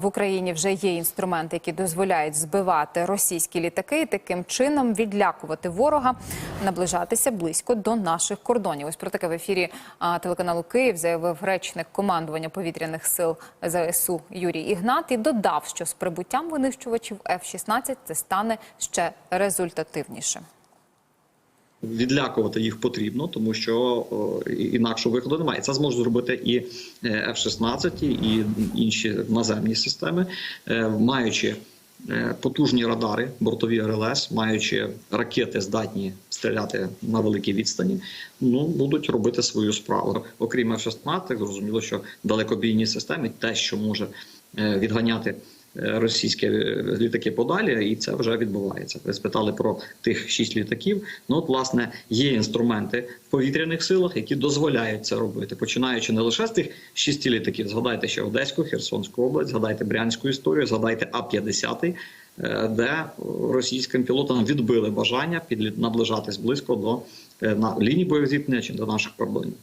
В Україні вже є інструменти, які дозволяють збивати російські літаки і таким чином відлякувати ворога, наближатися близько до наших кордонів. Ось про таке в ефірі телеканалу Київ заявив речник командування повітряних сил ЗСУ Юрій Ігнат і додав, що з прибуттям винищувачів F-16 це стане ще результативніше. Відлякувати їх потрібно, тому що інакшого виходу немає. Це зможуть зробити і е, F-16, і інші наземні системи, е, маючи е, потужні радари, бортові РЛС, маючи ракети, здатні стріляти на великій відстані, ну будуть робити свою справу. Окрім F-16, зрозуміло, що далекобійні системи, те, що може відганяти. Е, Російські літаки подалі, і це вже відбувається. Ви спитали про тих шість літаків. Ну, от, власне, є інструменти в повітряних силах, які дозволяють це робити, починаючи не лише з тих шісті літаків. Згадайте ще Одеську, Херсонську область, згадайте Брянську історію, згадайте А-50, е, де російським пілотам відбили бажання наближатись близько до е, на лінії бойових зіткнення чи до наших кордонів.